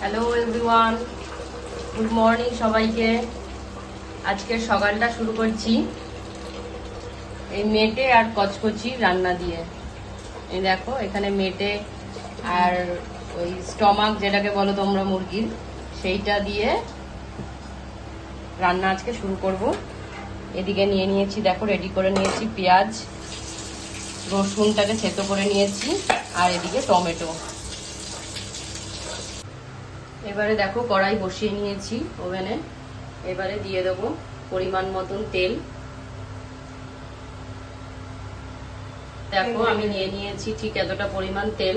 Hello everyone good morning সবাইকে। আজকে সকালটা শুরু করছি এই মেটে আর কচকচি রান্না দিয়ে। এই দেখো, এখানে মেটে আর ওই স্টমাক, যেটাকে বলো তোমরা মুরগির, সেইটা দিয়ে রান্না আজকে শুরু করব। এদিকে নিয়ে নিয়েছি, দেখো রেডি করে নিয়েছি পেঁয়াজ, রসুনটাকে থেতো করে নিয়েছি, আর এদিকে টমেটো। এবারে দেখো কড়াই বসিয়ে নিয়েছি ওভেনে। এবারে দিয়ে দেবো পরিমাণ মতন তেল। দেখো আমি নিয়ে নিয়েছি ঠিক এতটা পরিমাণ তেল।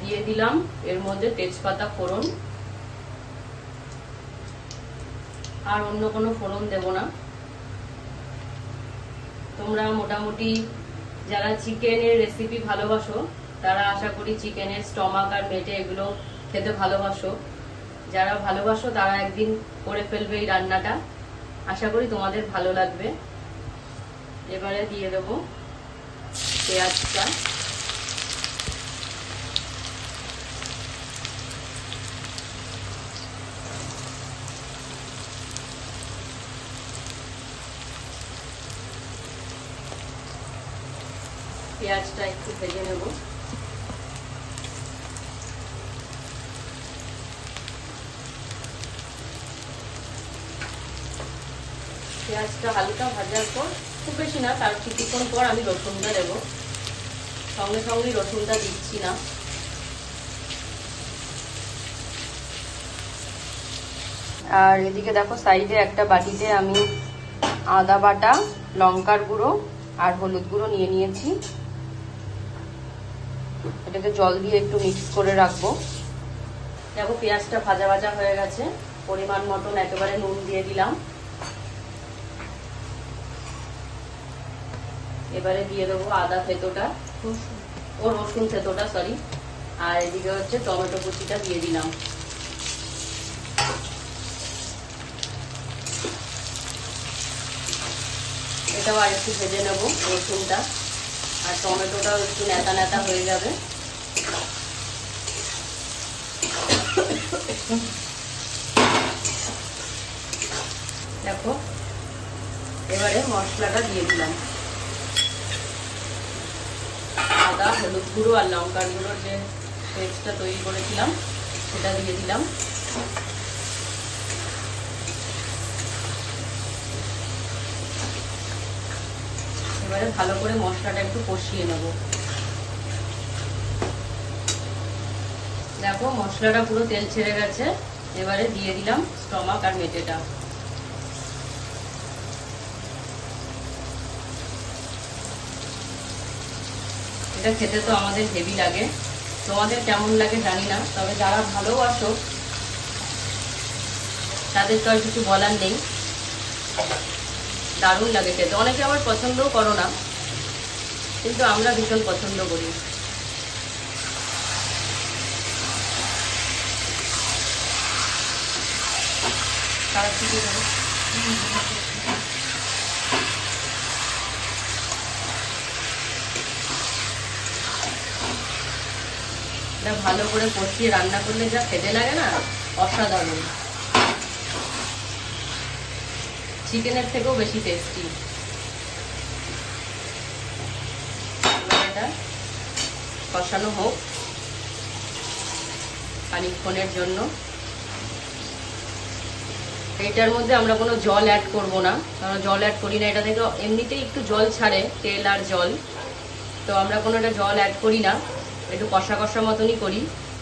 দিয়ে দিলাম এর মধ্যে তেজপাতা, ফোড়ন। আর অন্য কোনো ফোড়ন দেব না। তোমরা মোটামুটি যারা চিকেনের রেসিপি ভালোবাসো তারা আশা করি চিকেনের স্টমাক আর মেটে এগুলো খেতে ভালোবাসো। যারা ভালোবাসো তারা একদিন করে ফেলবে এই রান্নাটা। আশা করি তোমাদের ভালো লাগবে। এবারে দিয়ে দেবো পেঁয়াজটা। পেঁয়াজটা একটু ভেজে নেব। পেঁয়াজটা হালকা ভাজার পর, খুব বেশি না, তার কিছুক্ষণ পর আমি রসুনটা দেবো। সঙ্গে সঙ্গেই রসুনটা দিচ্ছি না। আর এদিকে দেখো, সাইডে একটা বাটিতে আমি আদা বাটা, লঙ্কার গুঁড়ো আর হলুদ গুঁড়ো নিয়ে নিয়েছি। এটাকে জল দিয়ে একটু মিক্স করে রাখব। দেখো, পেঁয়াজটা ভাজা ভাজা হয়ে গেছে। পরিমাণ মতন একেবারে নুন দিয়ে দিলাম। এবারে দিয়ে দেবো আদা থেতোটা ও রসুন থেতোটা সরি আর এদিকে হচ্ছে টমেটো কুচিটা দিয়ে দিলাম। এটাও আর একটু ভেজে নেব রসুনটা। আর টমেটোটাও একটু নেতা নেতা হয়ে যাবে। দেখো, এবারে মশলাটা দিয়ে দিলাম আদা হলুদ গুঁড়ো আর লঙ্কার গুঁড়োর যে পেস্টটা তৈরি করেছিলাম, সেটা দিয়ে দিলাম। এবারে ভালো করে মশলাটা একটু কষিয়ে নেব। দেখো মশলাটা পুরো তেল ছেড়ে গেছে। এবারে দিয়ে দিলাম স্টমাক আর মেটেটা এটা খেতে তো আমাদের হেভি লাগে। তোমাদের কেমন লাগে জানি না, তবে যারা ভালোবাসো তাদের তো আর কিছু বলার নেই। দারুণ লাগে খেতে। অনেকে আবার পছন্দও করো না, কিন্তু আমরা ভীষণ পছন্দ করি। তারা এটা ভালো করে কষিয়ে রান্না করলে যা খেতে লাগে না, অসাধারণ। চিকেনের থেকেও বেশি টেস্টি কষানো হোক খানিক্ষণের জন্য। এটার মধ্যে আমরা কোনো জল অ্যাড করব না, কারণ জল অ্যাড করি না, এটা থেকে এমনিতেই একটু জল ছাড়ে, তেল আর জল। তো আমরা কোনো এটা জল অ্যাড করি না। একটু কষা কষা মতনই করি।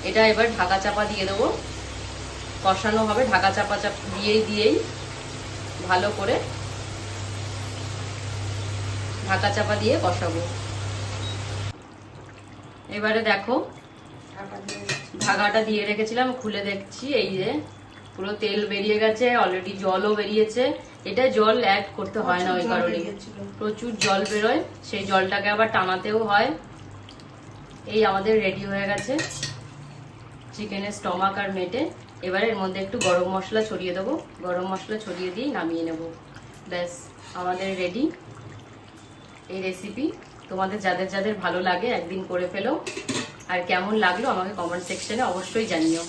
এটা এবার ঢাকা চাপা দিয়ে দেবো। কষানো হবে ঢাকা চাপা চাপ দিয়েই দিয়েই ভালো করে ঢাকা চাপা দিয়ে কষাবো। এবারে দেখো ঢাকাটা দিয়ে রেখেছিলাম খুলে দেখছি এই যে পুরো তেল বেরিয়ে গেছে অলরেডি জলও বেরিয়েছে। এটা জল অ্যাড করতে হয় না ওই কারণে। প্রচুর জল বেরোয় সেই জলটাকে আবার টানাতেও হয়। এই আমাদের রেডি হয়ে গেছে। চিকেনের স্টমাক আর মেটে। এবারে এর মধ্যে একটু গরম মশলা ছড়িয়ে দেবো। গরম মশলা ছড়িয়ে দিয়ে নামিয়ে নেব। ব্যাস, আমাদের রেডি এই রেসিপি তোমাদের যাদের যাদের ভালো লাগে একদিন করে ফেলো। আর কেমন লাগল আমাকে কমেন্ট সেকশনে অবশ্যই জানিও।